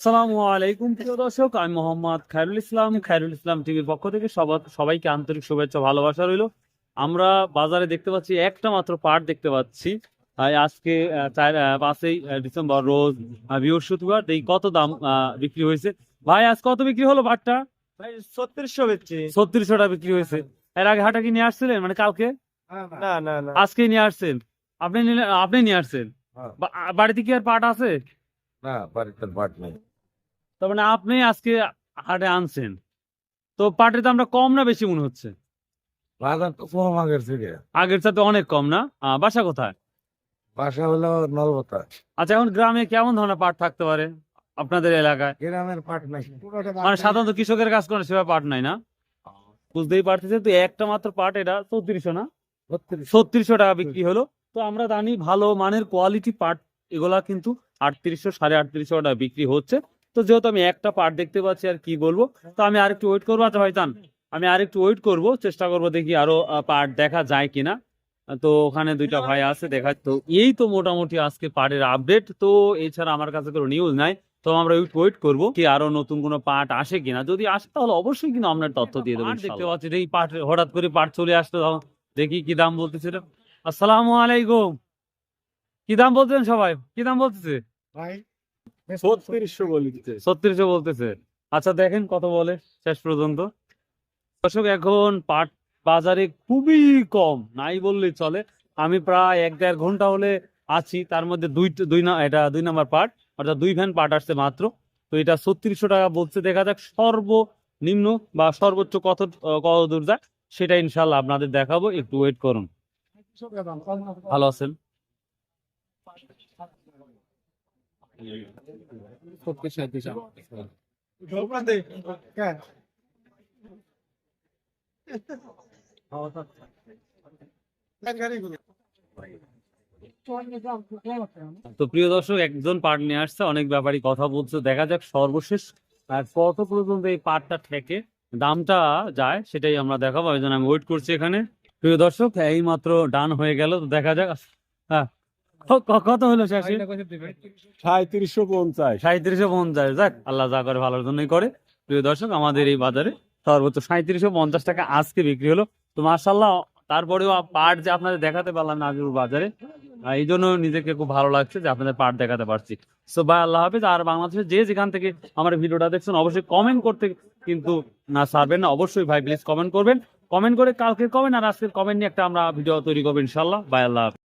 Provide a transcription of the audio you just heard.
সালামু আলাইকুম প্রিয় দর্শক। আমি মোহাম্মদ খায়রুল ইসলাম খায়রুল ইসলাম টিভির পক্ষ থেকে সবার সবাইকে আন্তরিক শুভেচ্ছা ভালোবাসা রইল। আমরা বাজারে দেখতে পাচ্ছি একটা মাত্র পাট দেখতে পাচ্ছি। আজকে চার পাঁচই ডিসেম্বর রোজ বৃহস্পতিবার। এই কত দাম বিক্রি হয়েছে? ভাই আজ কত বিক্রি হলো পাটটা? ভাই ছত্রিশশো বেচছি। ছত্রিশশো টাকা বিক্রি হয়েছে। এর আগে হাটা কি নিয়ে আসছিলেন? মানে কালকে? না না। না আজকে নিয়ে আসছেন? আপনি আপনি নিয়ে আসছেন? হ্যাঁ। বাড়িতে কি আর পাট আছে? না বাড়িতে পাট নেই। তার মানে আপনি আজকে হাটে আনছেন। তো পাটের দামটা কম না বেশি মনে হচ্ছে? বাজার তো কম আগের থেকে। আগের সাথে অনেক কম না? বাসা কোথায়? বাসা হলো নলবতা আচ্ছা এখন গ্রামে কেমন ধরনের পাট থাকতে পারে আপনাদের এলাকায়? গ্রামের পাট নাই। মানে সাধারণত কৃষকের কাজ করে সেভাবে পাট নাই না? বুঝতেই পারতেছে তো একটা মাত্র পাট এটা চৌত্রিশশো না? ছত্রিশশো টাকা বিক্রি হলো। তো আমরা জানি ভালো মানের কোয়ালিটি পাট এগুলা কিন্তু আটত্রিশশো সাড়ে আটত্রিশশো টাকা বিক্রি হচ্ছে। তো যেহেতু আমি একটা পার্ট দেখতে পাচ্ছি আর কি বলব তো আমি আরেকটু ওয়েট করব। আচ্ছা ভাইতান আমি আরেকটু ওয়েট করব চেষ্টা করব দেখি আরও পাট দেখা যায় কিনা। তো ওখানে দুইটা ভাই আছে দেখা তো এই তো মোটামুটি আজকে পাটের আপডেট তো এছাড়া আমার কাছে কোনো নিউজ নাই তো আমরা ওয়েট ওয়েট করব কি আরও নতুন কোনো পাট আসে কিনা। যদি আসে তাহলে অবশ্যই কিন্তু আমরা তথ্য দিয়ে দেবো দেখতে পাচ্ছি এই পাট হঠাৎ করে পাট চলে আসলো তখন দেখি কি দাম বলতেছিল আসসালামু আলাইকুম। কি দাম বলতেছেন সবাই? কি দাম বলতেছে? ভাই ছত্রিশশো বলিতে ছত্রিশশো বলতেছে। আচ্ছা দেখেন কত বলে শেষ পর্যন্ত। দর্শক এখন পাট বাজারে খুবই কম নাই বললেই চলে। আমি প্রায় এক দেড় ঘণ্টা হলে আছি তার মধ্যে দুই দুই না এটা দুই নাম্বার পাট অর্থাৎ দুই ভ্যান পাট আসছে মাত্র। তো এটা ছত্রিশশো টাকা বলছে দেখা যাক সর্বনিম্ন বা সর্বোচ্চ কত কত দূর যায় সেটা ইনশাল্লাহ আপনাদের দেখাবো। একটু ওয়েট করুন। ভালো আছেন? তো প্রিয় দর্শক একজন পাট নিয়ে আসছে অনেক ব্যাপারই কথা বলছে। দেখা যাক সর্বশেষ আর কত পর্যন্ত এই পাটটা ঠেকে দামটা যায় সেটাই আমরা দেখাবো। ওই জন্য আমি ওয়েট করছি এখানে। প্রিয় দর্শক এই মাত্র ডান হয়ে গেল। তো দেখা যাক হ্যাঁ কত হলো সাঁত্রিশশো পঞ্চাশ। সাঁত্রিশশো পঞ্চাশ। যাক আল্লাহ যা করে ভালোর জন্যই করে। প্রিয় দর্শক আমাদের এই বাজারে সর্বোচ্চ সাঁত্রিশশো পঞ্চাশ টাকা আজকে বিক্রি হলো। তো মার্শাল্লাহ তারপরেও পাট যে আপনাদের দেখাতে পারলাম নাজিরুর বাজারে এই জন্য নিজেকে খুব ভালো লাগছে যে আপনাদের পাট দেখাতে পারছি। সো ভাই আল্লাহ হাফিজ আর বাংলাদেশে যে যেখান থেকে আমার ভিডিওটা দেখছেন অবশ্যই কমেন্ট করতে কিন্তু না ছাড়বেন না। অবশ্যই ভাই প্লিজ কমেন্ট করবেন। কমেন্ট করে কালকে কমেন্ট আর আজকের কমেন্ট নিয়ে একটা আমরা ভিডিও তৈরি করব ইনশাল্লাহ বাই আল্লাহ হাফিজ।